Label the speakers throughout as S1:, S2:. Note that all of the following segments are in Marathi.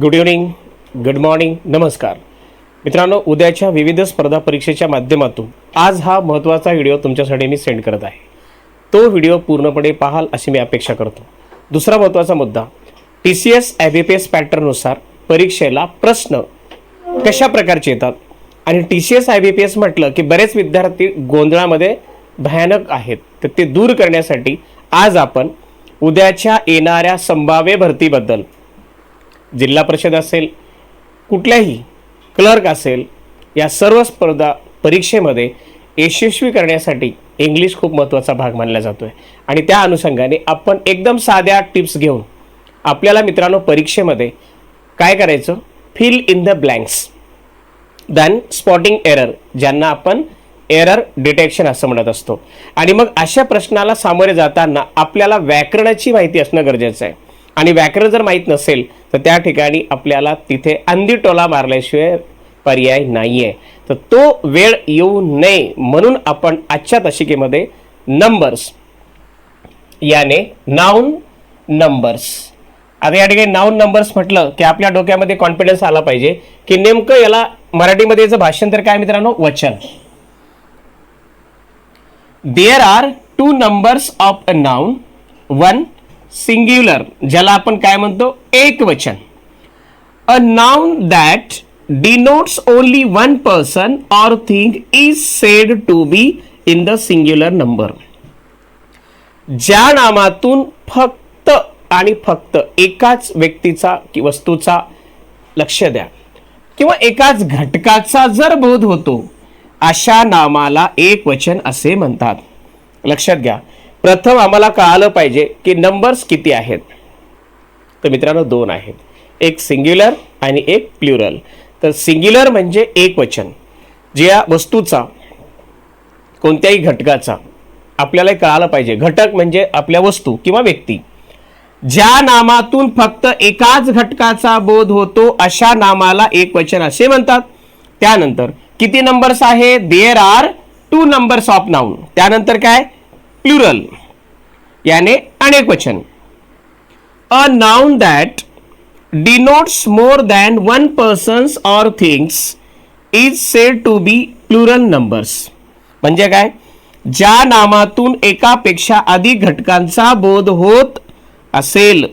S1: गुड इव्हनिंग गुड मॉर्निंग नमस्कार. मित्रांनो उद्याच्या विविध स्पर्धा परीक्षेच्या माध्यमातून आज हा महत्त्वाचा व्हिडिओ तुमच्यासाठी मी सेंड करत आहे. तो व्हिडिओ पूर्णपणे पाहाल अशी मी अपेक्षा करतो. दुसरा महत्त्वाचा मुद्दा T C S I B P S पॅटर्ननुसार परीक्षेला प्रश्न कशा प्रकारचे येतात? आणि T C S I B P S म्हटलं की बरेच विद्यार्थी गोंधळामध्ये भयानक आहेत. तर ते दूर करण्यासाठी आज आपण उद्याच्या येणाऱ्या संभाव्य भरतीबद्दल जिल्हा परिषद असेल कुठल्याही क्लर्क असेल या सर्व स्पर्धा परीक्षेमध्ये यशस्वी करण्यासाठी इंग्लिश खूप महत्त्वाचा भाग मानला जातो आहे आणि त्या अनुषंगाने आपण एकदम साध्या टिप्स घेऊन आपल्याला मित्रांनो परीक्षेमध्ये काय करायचं? Fill in the blanks then spotting error ज्यांना आपण एरर डिटेक्शन असं म्हणत असतो. आणि मग अशा प्रश्नाला सामोरे जाताना आपल्याला व्याकरणाची माहिती असणं गरजेचं आहे. आणि व्याकरण जर माहीत नसेल तर त्या ठिकाणी आपल्याला तिथे अंधी टोला मारल्याशिवाय पर्याय नाही आहे तर तो वेळ येऊ नये म्हणून आपण आजच्या दशिकेमध्ये नंबर्स याने नाऊन नंबर्स आता या ठिकाणी नाऊन नंबर्स म्हटलं की आपल्या डोक्यामध्ये कॉन्फिडन्स आला पाहिजे की नेमकं याला मराठीमध्ये याचं भाषांतर काय मित्रांनो? वचन. There are two numbers of a noun one singular ज्याला आपण काय म्हणतो? एक वचन. A noun that denotes only one person or thing is said to be in the singular number ज्या नामातून फक्त आणि फक्त एकाच व्यक्तीचा कि वस्तूचा लक्ष द्या. किंवा एकाच घटकाचा जर बोध होतो अशा नामाला एक वचन असे म्हणतात. लक्षात घ्या. प्रथम आम्हाला कळालं पाहिजे की नंबर्स किती आहेत. तर मित्रांनो दोन आहेत. एक सिंग्युलर आणि एक प्लुरल तर सिंग्युलर म्हणजे एक वचन. ज्या वस्तूचा कोणत्याही घटकाचा आपल्याला कळालं पाहिजे. घटक म्हणजे आपल्या वस्तू किंवा व्यक्ती. ज्या नामातून फक्त एकाच घटकाचा बोध होतो अशा नामाला एक वचन असे म्हणतात. त्यानंतर किती नंबर्स आहे? There are two numbers of noun त्यानंतर काय? प्लुरल. याने अनेक वचन. A noun that denotes more than one persons or things is said to be plural numbers. म्हणजे काय? ज्या नामातून एकापेक्षा अधिक घटकांचा बोध होत असेल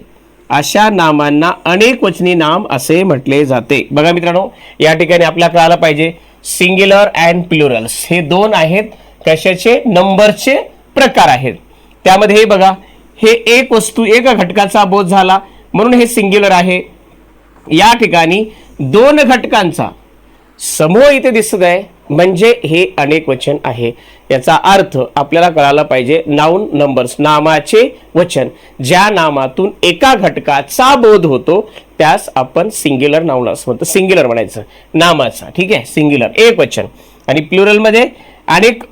S1: अशा नामांना अनेक वचनी नाम असे म्हटले जाते. बघा मित्रांनो या ठिकाणी आपल्याला कळायला पाहिजे. Singular and plurals. हे दोन आहेत कशाचे? नंबरचे प्रकार आहेत. त्यामध्ये हे बघा हे एक वस्तू एक घटकाचा बोध झाला म्हणून हे सिंग्युलर आहे. या ठिकाणी दोन घटकांचा समूह इथे दिसत आहे म्हणजे हे अनेक वचन आहे. याचा अर्थ आपल्याला कळायला पाहिजे नाऊन नंबर्स नामाचे वचन. ज्या नामातून एका घटकाचा बोध होतो त्यास आपण सिंग्युलर नाऊन असं म्हणतो. सिंग्युलर म्हणायचं. नामाचा. ठीक आहे? सिंग्युलर एक वचन. आणि प्लुरलमध्ये अनेक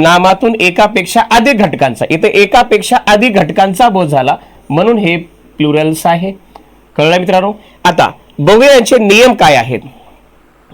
S1: नामातून एकापेक्षा अधिक घटकांचा इथे एकापेक्षा अधिक घटकांचा बोध झाला. म्हणून हे प्लुरल्स आहे. कळलं मित्रांनो? आता बघूया यांचे नियम काय आहेत.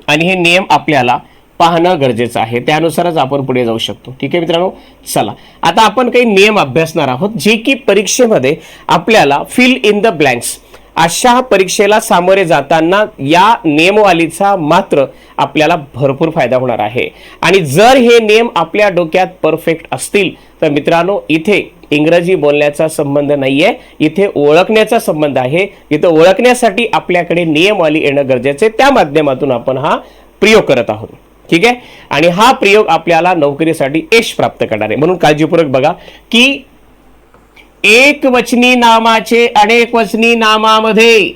S1: आणि हे नियम आपल्याला पाहणं गरजेचं आहे. त्यानुसारच आपण पुढे जाऊ शकतो. ठीक आहे मित्रांनो? चला. आता आपण काही नियम अभ्यासणार आहोत जे की परीक्षेमध्ये आपल्याला फिल इन द ब्लँक्स अशा परीक्षेला सामोरे जाताना या नियमवालीचा मात्र आपल्याला भरपूर फायदा होणार आहे. आणि जर हे नियम आपल्या डोक्यात परफेक्ट असतील तर मित्रांनो इथे इंग्रजी बोलण्याचा संबंध नाही आहे इथे ओळखण्याचा संबंध आहे. इथं ओळखण्यासाठी आपल्याकडे नियमवाली येणं गरजेचं आहे. त्या माध्यमातून आपण हा प्रयोग करत आहोत. ठीक आहे? आणि हा प्रयोग आपल्याला नोकरीसाठी यश प्राप्त करणार आहे. म्हणून काळजीपूर्वक बघा की एक वचनी नामाचे अनेक वचनी नामामध्ये.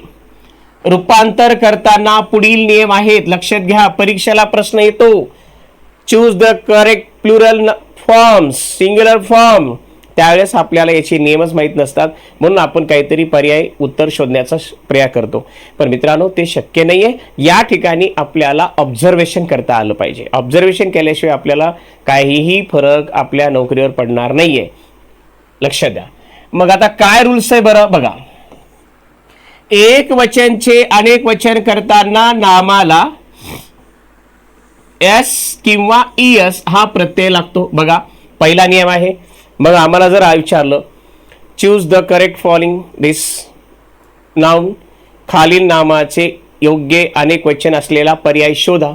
S1: रूपांतर करताना पुढील नियम आहेत. लक्षात घ्या परीक्षेला प्रश्न येतो. Choose the correct plural forms singular form त्यावेळेस आपल्याला याचे नियमच माहीत नसतात. म्हणून आपण काहीतरी पर्याय उत्तर शोधण्याचा श- प्रयास करतो. पण मित्रांनो ते शक्य नाही आहे या ठिकाणी आपल्याला ऑब्झर्वेशन करता आलं पाहिजे. ऑब्झर्वेशन केल्याशिवाय आपल्याला काहीही फरक आपल्या नोकरीवर पडणार नाही आहे लक्ष द्या. मग आता काय रूल्स आहे बरं? बघा. एक वचनचे अनेक वचन करताना नामाला एस किंवा इएस हा प्रत्यय लागतो. बघा पहिला नियम आहे. मग आम्हाला जर विचारलं choose the correct following this noun खालील नामाचे योग्य अनेक वचन असलेला पर्याय शोधा.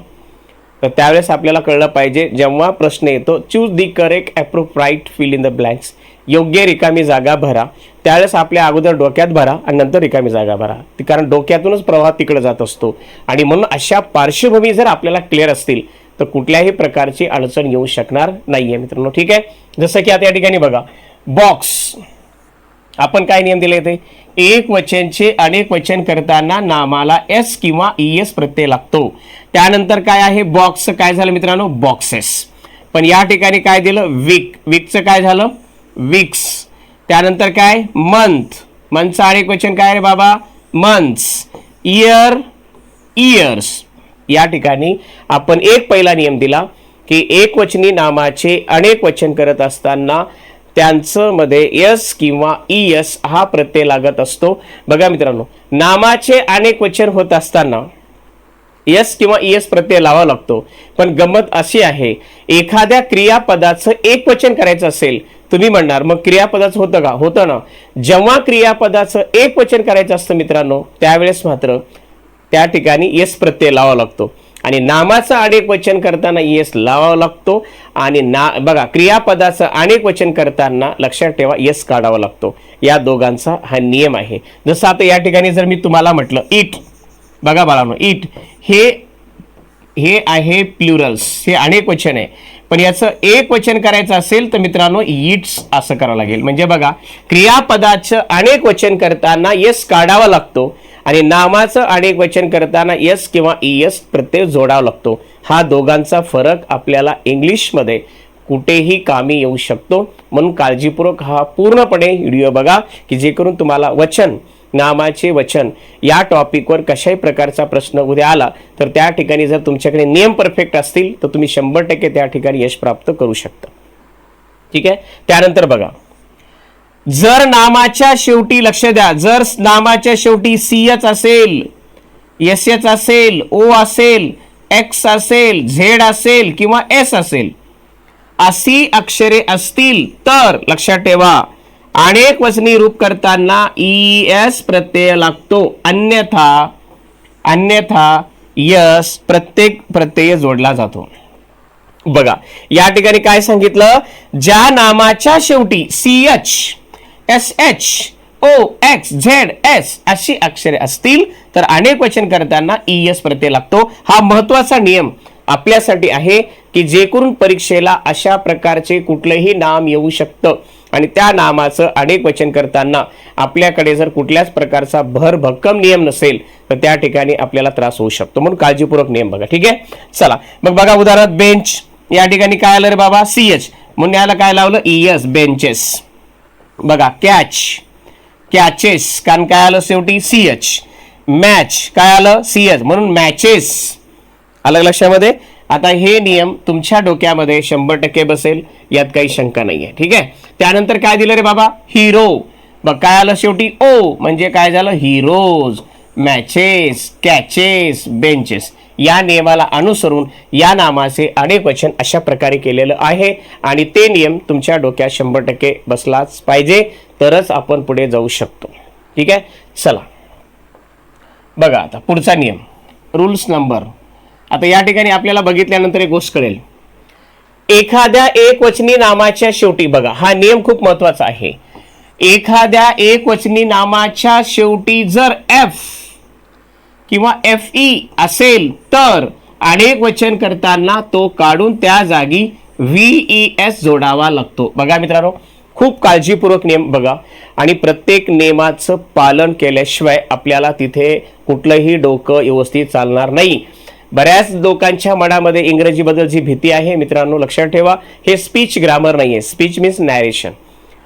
S1: तर त्यावेळेस आपल्याला कळलं पाहिजे जेव्हा प्रश्न येतो choose the correct appropriate fill in the blanks योग्य रिकामी जागा भरा. त्यावेळेस आपल्या अगोदर डोक्यात भरा आणि नंतर रिकामी जागा भरा. ती कारण डोक्यातूनच प्रवाह तिकडे जात असतो. आणि म्हणून अशा पार्श्वभूमी जर आपल्याला क्लिअर असतील तर कुठल्याही प्रकारची अडचण येऊ शकणार नाहीये मित्रांनो. ठीक आहे? जसं की आता या ठिकाणी बघा. बॉक्स आपण काय नियम दिले ते एक वचनचे अनेक वचन करताना नामाला एस किंवा ई एस प्रत्यय लागतो. त्यानंतर काय आहे? बॉक्स काय झालं मित्रांनो? बॉक्सेस पण या ठिकाणी काय दिलं? विक विकचं काय झालं? वीक्स त्यानंतर काय? मंथ मंथचा अनेक वचन काय रे बाबा? मंथ्स इयर इयर्स या ठिकाणी आपण एक पहिला नियम दिला की एक वचनी नामाचे अनेक वचन करत असताना त्यांचं मध्ये यस किंवा ई यस हा प्रत्यय लागत असतो. बघा मित्रांनो नामाचे अनेक वचन होत असताना यस किंवा ई एस प्रत्यय लावा लागतो. पण गंमत अशी आहे एखाद्या क्रियापदाचं एक वचन करायचं असेल तुम्ही म्हणणार मग क्रियापदाचं होतं का? होतं ना. जेव्हा क्रियापदाचं एक वचन करायचं असतं मित्रांनो त्यावेळेस मात्र त्या ठिकाणी येस प्रत्यय लावावा लागतो. आणि नामाचं अनेक वचन करताना येस लावावा लागतो. आणि ना बघा क्रियापदाचं अनेक वचन करताना लक्षात ठेवा येस काढावा लागतो. या दोघांचा हा नियम आहे. जसं आता या ठिकाणी जर मी तुम्हाला म्हटलं इट बघा बाळांनो इट हे हे आहे प्लुरल्स हे अनेक वचन आहे. पण याचं एक वचन करायचं असेल तर मित्रांनो इट्स असं करावं लागेल. म्हणजे बघा क्रियापदाचं अनेक वचन करताना यस काढावा लागतो आणि नामाचं अनेक वचन करताना यस किंवा ई एस प्रत्यय जोडावा लागतो. हा दोघांचा फरक आपल्याला इंग्लिशमध्ये कुठेही कामी येऊ शकतो. म्हणून काळजीपूर्वक हा पूर्णपणे व्हिडिओ बघा की जे करून तुम्हाला वचन नामाचे वचन या टॉपिकवर कशाही प्रकारचा प्रश्न उद्या आला तर त्या ठिकाणी जर तुमच्याकडे नियम परफेक्ट असतील तर तुम्ही शंभर टक्के त्या ठिकाणी यश प्राप्त करू शकता. ठीक आहे? त्यानंतर बघा. जर नामाच्या शेवटी लक्ष द्या जर नामाच्या शेवटी सी एच असेल एस एच असेल ओ असेल एक्स असेल झेड असेल किंवा एस असेल अशी अक्षरे असतील तर लक्षात ठेवा अनेक वचनी रूप करताना ई एस प्रत्यय लागतो. अन्यथा अन्यथा यस प्रत्येक प्रत्यय जोडला जातो. बघा या ठिकाणी काय सांगितलं? ज्या नामाच्या शेवटी C H S H O X Z S अशी अक्षरे असतील तर अनेक वचन करताना ई एस प्रत्यय लागतो. हा महत्त्वाचा नियम आपल्यासाठी आहे की जे करून परीक्षेला अशा प्रकारचे कुठलंही नाम येऊ शकतं. आणि त्या नामाचं अनेक वचन करताना आपल्याकडे जर कुठल्याच प्रकारचा भर भक्कम नियम नसेल तर त्या ठिकाणी आपल्याला त्रास होऊ शकतो. म्हणून काळजीपूर्वक नियम बघा ठीक आहे? चला मग बघा उदाहरणार्थ बेंच या ठिकाणी काय आलं रे बाबा? सी एच म्हणून याला काय लावलं? ई बेंचेस बघा कॅच कॅचेस कारण काय आलं शेवटी? सी एच मॅच काय आलं? सी एच म्हणून मॅचेस आलं लक्षामध्ये? आता हे नियम तुमच्या डोक्यामध्ये शंभर टक्के बसेल यात काही शंका नाही आहे ठीक आहे? त्यानंतर काय दिलं रे बाबा? हिरो. बघ काय आलं शेवटी? ओ म्हणजे काय झालं? Heroes matches catches benches. या नियमाला अनुसरून या नामाचे अनेक वचन अशा प्रकारे केलेलं आहे आणि ते नियम तुमच्या डोक्यात शंभर टक्के बसलाच पाहिजे तरच आपण पुढे जाऊ शकतो. ठीक आहे? चला. बघा आता पुढचा नियम. रूल्स नंबर आता या ठिकाणी आपल्याला बघितल्यानंतर एक गोष्ट कळेल. एखाद्या एकवचनी नामाच्या शेवटी बघा हा नियम खूप महत्त्वाचा आहे. एखाद्या एकवचनी नामाच्या शेवटी जर एफ किंवा एफ ई असेल तर अनेक वचन करताना तो काढून त्या जागी व्ही ई एस जोडावा लागतो. बघा मित्रांनो खूप काळजीपूर्वक नियम बघा आणि प्रत्येक नियमाचं पालन केल्याशिवाय आपल्याला तिथे कुठलंही डोकं व्यवस्थित चालणार नाही. बऱ्याच लोकांच्या मनामध्ये इंग्रजीबद्दल जी भीती आहे. मित्रांनो लक्षात ठेवा हे स्पीच ग्रामर नाही आहे स्पीच मीन्स नॅरेशन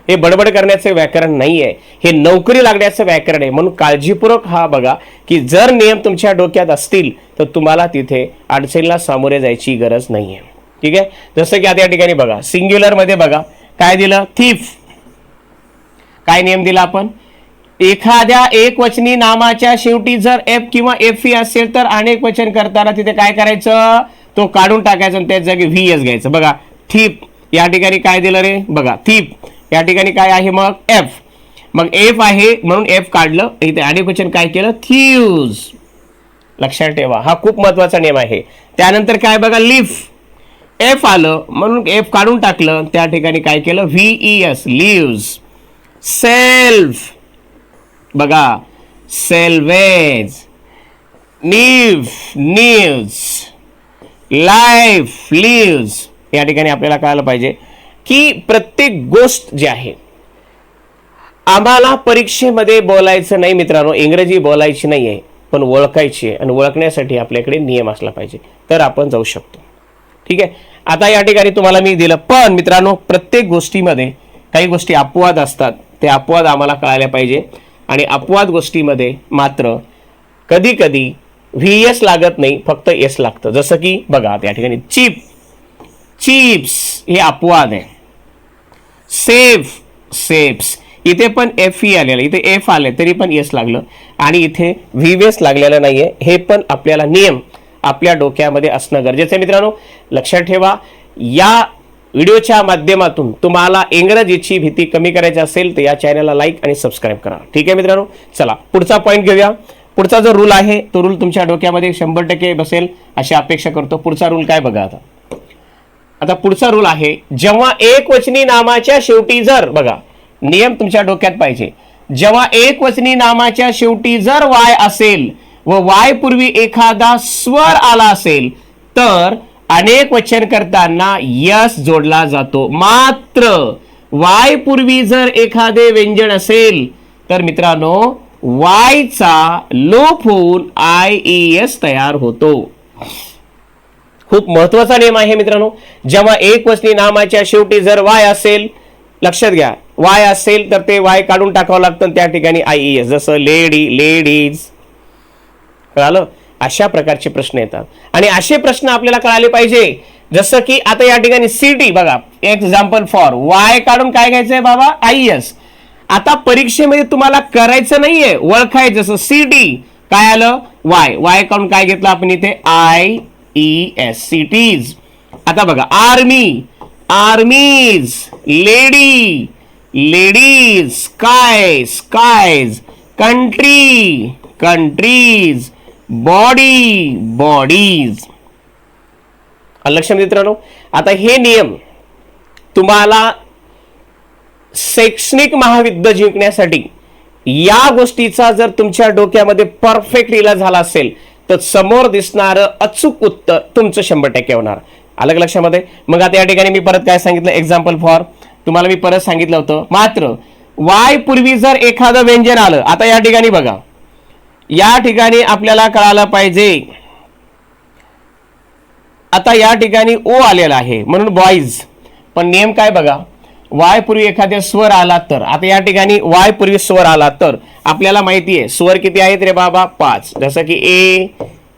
S1: हे बडबड करण्याचं व्याकरण नाही आहे हे नोकरी लागण्याचं व्याकरण आहे. म्हणून काळजीपूर्वक हा बघा की जर नियम तुमच्या डोक्यात असतील तर तुम्हाला तिथे अडचणीला सामोरे जायची गरज नाही आहे ठीक आहे? जसं की आता या ठिकाणी बघा सिंग्युलरमध्ये बघा. काय दिलं? थीफ काय नियम दिला आपण? एखाद्या एकवचनी नामाच्या शेवटी जर एफ किंवा एफ ई असेल तर अनेक वचन करताना तिथे काय करायचं? तो काढून टाकायचा आणि त्याच जागी व्ही एस घ्यायचं. बघा थीप या ठिकाणी काय दिलं रे? बघा थीप या ठिकाणी काय आहे मग? एफ मग एफ आहे म्हणून एफ काढलं इथे अनेक वचन काय केलं? थ्यूज लक्षात ठेवा हा खूप महत्त्वाचा नियम आहे. त्यानंतर काय बघा लिफ एफ आलं म्हणून एफ काढून टाकलं त्या ठिकाणी काय केलं? व्ही एस लिव्ज सेल्फ बघा सेल्वेज नीव न्यूज लाईफ लिव्ज या ठिकाणी आपल्याला कळायला पाहिजे की प्रत्येक गोष्ट जी आहे आम्हाला परीक्षेमध्ये बोलायचं नाही मित्रांनो इंग्रजी बोलायची नाही आहे पण ओळखायची आहे आणि ओळखण्यासाठी आपल्याकडे नियम असला पाहिजे. तर आपण जाऊ शकतो. ठीक आहे? आता या ठिकाणी तुम्हाला मी दिलं पण मित्रांनो प्रत्येक गोष्टीमध्ये काही गोष्टी अपवाद असतात ते अपवाद आम्हाला कळायला पाहिजे. आणि अपवाद गोष्टीमध्ये मात्र कधी कधी व्ही एस लागत नाही फक्त एस लागतं. जसं की बघा त्या ठिकाणी चिप चिप्स हे अपवाद आहे. Safe safes. इथे पण एफ ई आलेलं इथे एफ आले तरी पण येस लागलं. आणि इथे व्ही एस लागलेलं नाही आहे हे पण आपल्याला नियम आपल्या डोक्यामध्ये असणं गरजेचं आहे. मित्रांनो लक्षात ठेवा या व्हिडिओच्या माध्यमातून तुम्हाला इंग्रजीची भीती कमी करायची असेल तर या चॅनलला लाईक आणि सबस्क्राईब करा. ठीक आहे मित्रांनो? चला पुढचा पॉईंट घेऊया. पुढचा जो रूल आहे तो रूल तुमच्या डोक्यामध्ये शंभर टक्के बसेल अशी अपेक्षा करतो. पुढचा रूल काय बघा आता. आता पुढचा रूल आहे जेव्हा एक वचनी नामाच्या शेवटी जर बघा नियम तुमच्या डोक्यात पाहिजे. जेव्हा एक वचनी नामाच्या शेवटी जर वाय असेल व वाय पूर्वी एखादा स्वर आला असेल तर अनेक वचन करताना यस जोडला जातो. मात्र वाय पूर्वी जर एखादे व्यंजन असेल तर मित्रांनो वायचा लोप होऊन आय ई एस तयार होतो. खूप महत्त्वाचा नियम आहे मित्रांनो. जेव्हा एक वचनी नामाच्या शेवटी जर वाय असेल लक्षात घ्या वाय असेल तर ते वाय काढून टाकावं लागतं त्या ठिकाणी आय एस जसं लेडी लेडीज. कळालं? अशा प्रकारचे प्रश्न येतात. आणि असे प्रश्न आपल्याला कळाले पाहिजे. जसं की आता या ठिकाणी सिटी बघा एक्झाम्पल फॉर वाय काढून काय घ्यायचंय बाबा? आय एस आता परीक्षेमध्ये तुम्हाला करायचं नाहीये. ओळखायचं जसं सिटी काय आलं? वाय वाय काढून काय घेतलं आपण इथे? आय ई एस सिटीज आता बघा army armies lady ladies sky skies country countries body bodies. लक्ष म्हणजे मित्रांनो आता हे नियम तुम्हाला शैक्षणिक महाविद्य जिंकण्यासाठी या गोष्टीचा जर तुमच्या डोक्यामध्ये परफेक्ट इलाज झाला असेल तर समोर दिसणारं अचूक उत्तर तुमचं शंभर टक्के होणार. अलग लक्षामध्ये? मग आता या ठिकाणी मी परत काय सांगितलं? एक्झाम्पल फॉर तुम्हाला मी परत सांगितलं होतं. मात्र वाय पूर्वी जर एखादं व्यंजन आलं आता या ठिकाणी बघा. या ठिकाणी आपल्याला कळालं पाहिजे. आता या ठिकाणी ओ आलेला आहे म्हणून बॉईज पण नियम काय बघा? वाय पूर्वी एखाद्या स्वर आला तर. आता या ठिकाणी वाय पूर्वी स्वर आला तर. आपल्याला माहिती आहे स्वर किती आहेत रे बाबा? पाच. जसं की ए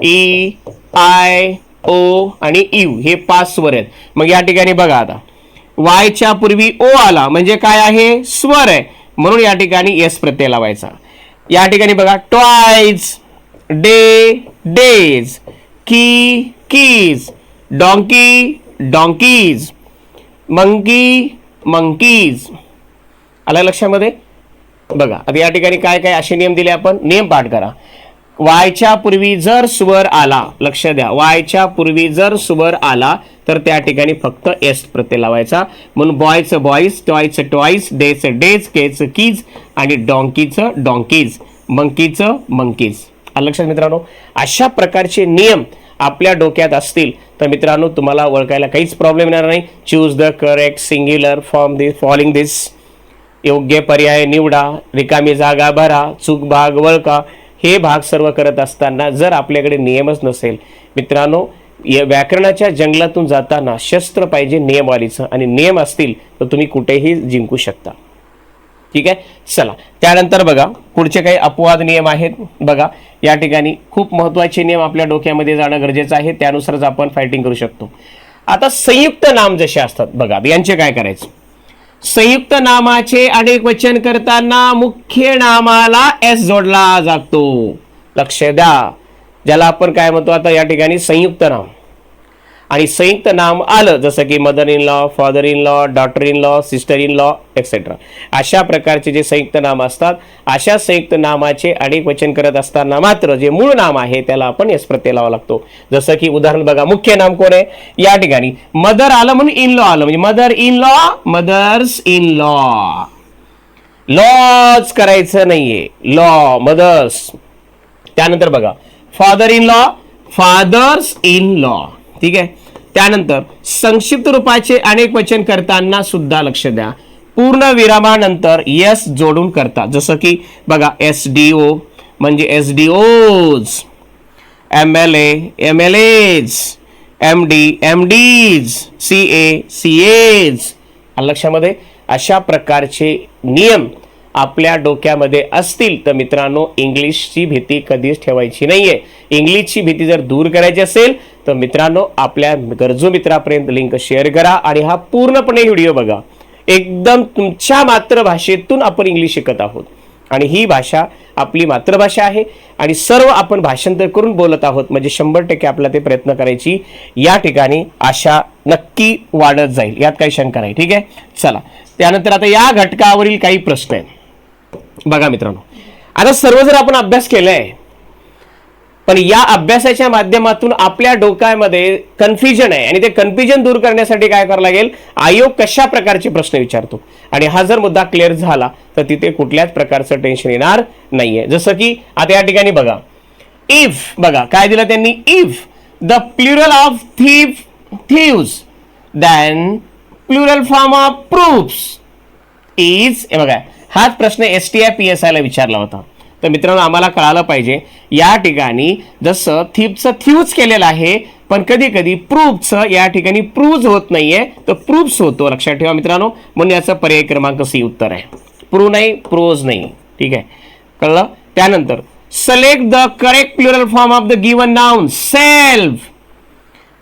S1: ई आय ओ आणि यू हे पाच स्वर आहेत. मग या ठिकाणी बघा आता. वायच्या पूर्वी ओ आला. म्हणजे काय आहे? स्वर आहे. म्हणून या ठिकाणी एस प्रत्यय लावायचा. या ठिकाणी बघा toys day days key keys donkey donkeys monkey monkeys आलं लक्षामध्ये? बघा आता या ठिकाणी काय काय असे नियम दिले आपण? नियम पाठ करा. वायच्या पूर्वी जर स्वर आला लक्ष द्या वायच्या पूर्वी जर स्वर आला तर त्या ठिकाणी फक्त एस प्रत्यय लावायचा. म्हणून बॉयचं बॉईज टॉयचं टॉईज डेचं डेज केचं कीज आणि डॉंकीचं डॉंकीज मंकीचं मंकीज लक्षात मित्रांनो? अशा प्रकारचे नियम आपल्या डोक्यात असतील तर मित्रांनो तुम्हाला ओळखायला काहीच प्रॉब्लेम येणार नाही. Choose the correct singular form this following this योग्य पर्याय निवडा रिकामी जागा भरा चूक भाग वळका हे भाग सर्व करत असताना जर आपल्याकडे नियमच नसेल मित्रांनो या व्याकरणाच्या जंगलातून जाताना शस्त्र पाहिजे नियमवालीचं आणि नियम असतील तर तुम्ही कुठेही जिंकू शकता. ठीक आहे? चला. त्यानंतर बघा पुढचे काही अपवाद नियम आहेत. बघा या ठिकाणी खूप महत्त्वाचे नियम आपल्या डोक्यामध्ये जाणं गरजेचं आहे. त्यानुसारच आपण फायटिंग करू शकतो. आता संयुक्त नाम जसे असतात बघा यांचे काय करायचं? संयुक्त नामाचे अनेक वचन करताना मुख्य नामाला एस जोडला जातो. लक्ष द्या. ज्याला आपण काय म्हणतो आता या ठिकाणी संयुक्त नाम. आणि संयुक्त नाम आलं जसं की mother in law father in law daughter in law sister in law etcetera अशा प्रकारचे जे संयुक्त नाम असतात अशा संयुक्त नामाचे अनेक वचन करत असताना मात्र जे मूळ नाम आहे त्याला आपण एस प्रत्यय लावा लागतो. जसं की उदाहरण बघा मुख्य नाम कोण आहे? या ठिकाणी मदर आलं म्हणून इन लॉ आलं. म्हणजे mother in law mothers in law launch करायचं नाहीये. लॉ मदर्स त्यानंतर बघा father in law fathers in law ठीक आहे? त्यानंतर संक्षिप्त रूपाचे अनेक वचन करताना सुद्धा लक्ष द्या. पूर्ण विरामानंतर यस जोडून करतात जसं की बघा एस डी ओ म्हणजे S D Os M L A M L As M D M Ds C A C As लक्षामध्ये अशा प्रकारचे नियम आपल्या डोक्यामध्ये असतील तर मित्रांनो इंग्लिशची भीती कधीच ठेवायची नाहीये. इंग्लिशची भीती जर दूर करायची असेल तर मित्रांनो आपल्या गरजू मित्रापर्यंत लिंक शेअर करा आणि हा पूर्णपणे व्हिडिओ बघा. एकदम तुमच्या मातृभाषेतून आपण इंग्लिश शिकत आहोत. आणि ही भाषा आपली मातृभाषा आहे आणि सर्व आपण भाषांतर करून बोलत आहोत. म्हणजे शंभर टक्के आपला ते प्रयत्न करायची या ठिकाणी आशा नक्की वाढत जाईल. यात काही शंका नाही. ठीक आहे? चला. त्यानंतर आता या घटकावरील काही प्रश्न आहेत. बघा मित्रांनो आता सर्व जर आपण अभ्यास केलाय पण या अभ्यासाच्या माध्यमातून आपल्या डोक्यामध्ये कन्फ्युजन आहे आणि ते कन्फ्युजन दूर करण्यासाठी काय करावं लागेल? आयोग कशा प्रकारचे प्रश्न विचारतो? आणि हा जर मुद्दा क्लिअर झाला तर तिथे कुठल्याच प्रकारचं टेन्शन येणार नाहीये. जसं की आता या ठिकाणी बघा. इफ बघा काय दिलं त्यांनी? If the plural of thief thieves then plural form of proofs is हे बघा हाच प्रश्न S T I P S आयला विचारला होता. तर मित्रांनो आम्हाला कळालं पाहिजे या ठिकाणी जसं थीपचं थ्यूच केलेलं आहे पण कधी कधी प्रूफचं या ठिकाणी प्रूव्ह होत नाहीये. तर प्रूफ्स होतो. लक्षात ठेवा मित्रांनो म्हणून याचा पर्याय क्रमांक सी उत्तर आहे. प्रू नाही प्रोज नाही. ठीक आहे? कळलं? त्यानंतर select the correct plural form of the given noun self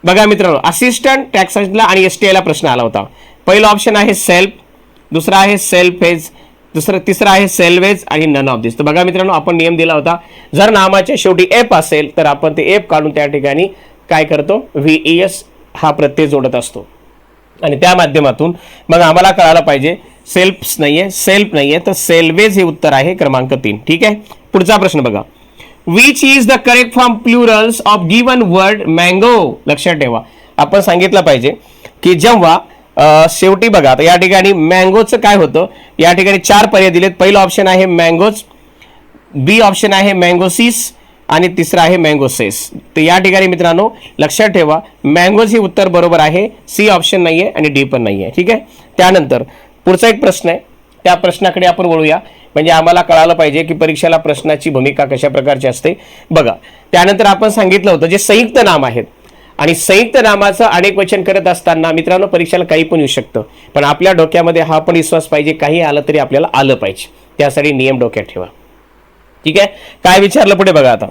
S1: बघा मित्रांनो असिस्टंट टॅक्सला आणि एस टी आयला प्रश्न आला होता. पहिला ऑप्शन आहे सेल्फ दुसरा आहे सेल्फ हेज दुसरं तिसरं आहे सेल्वेज आणि नन ऑफ दिस तर बघा मित्रांनो आपण नियम दिला होता. जर नामाच्या शेवटी एप असेल तर आपण ते एप काढून त्या ठिकाणी काय करतो? व्ही ई एस हा प्रत्यय जोडत असतो. आणि त्या माध्यमातून मग आम्हाला कळायला पाहिजे सेल्फ नाहीये सेल्फ नाहीये तर सेल्वेज हे उत्तर आहे क्रमांक तीन. ठीक आहे? पुढचा प्रश्न बघा. Which is the correct form plurals of given word mango लक्षात ठेवा. आपण सांगितलं पाहिजे की जेव्हा शेवटी बघा आता या ठिकाणी मँगोचं काय होतं? या ठिकाणी चार पर्याय दिलेत. पहिलं ऑप्शन आहे मँगोज बी ऑप्शन आहे मँगोसिस आणि तिसरं आहे मँगोसेस तर या ठिकाणी मित्रांनो लक्षात ठेवा मँगोज ही उत्तर बरोबर आहे सी ऑप्शन नाही आहे आणि डी पण नाही आहे ठीक आहे? त्यानंतर पुढचा एक प्रश्न आहे. त्या प्रश्नाकडे आपण वळूया. म्हणजे आम्हाला कळालं पाहिजे की परीक्षेला प्रश्नाची भूमिका कशा प्रकारची असते. बघा त्यानंतर आपण सांगितलं होतं जे संयुक्त नाम आहेत. आणि संयुक्त नामाचं अनेक वचन करत असताना मित्रांनो परीक्षेला काही पण येऊ शकतं. पण आपल्या डोक्यामध्ये हा पण विश्वास पाहिजे काही आलं तरी आपल्याला आलं पाहिजे. त्यासाठी नियम डोक्यात ठेवा. ठीक आहे? काय विचारलं पुढे बघा आता.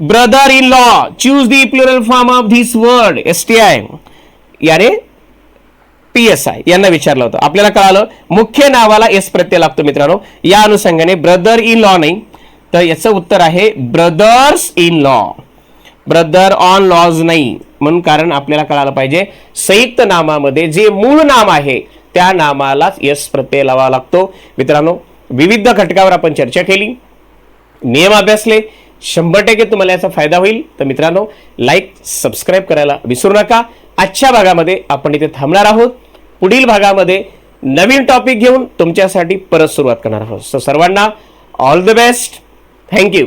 S1: Brother in law choose the plural form of this word S T I याने पी एस आय यांना विचारलं होतं. आपल्याला कळालं मुख्य नावाला एस प्रत्यय लागतो मित्रांनो. या अनुषंगाने ब्रदर इन लॉ नाही. तर याचं उत्तर आहे brothers in law brother on laws नाही म्हणून कारण आपल्याला कळालं पाहिजे संयुक्त नामामध्ये जे मूळ नाम आहे त्या नामालाच यस प्रत्यय लावा लागतो. मित्रांनो विविध घटकावर आपण चर्चा केली. नियम अभ्यासले. शंभर टक्के तुम्हाला याचा फायदा होईल. तर मित्रांनो लाईक सबस्क्राईब करायला विसरू नका. आजच्या भागामध्ये आपण इथे थांबणार आहोत. पुढील भागामध्ये नवीन टॉपिक घेऊन तुमच्यासाठी परत सुरुवात करणार आहोत. सो सर्वांना ऑल द बेस्ट थँक्यू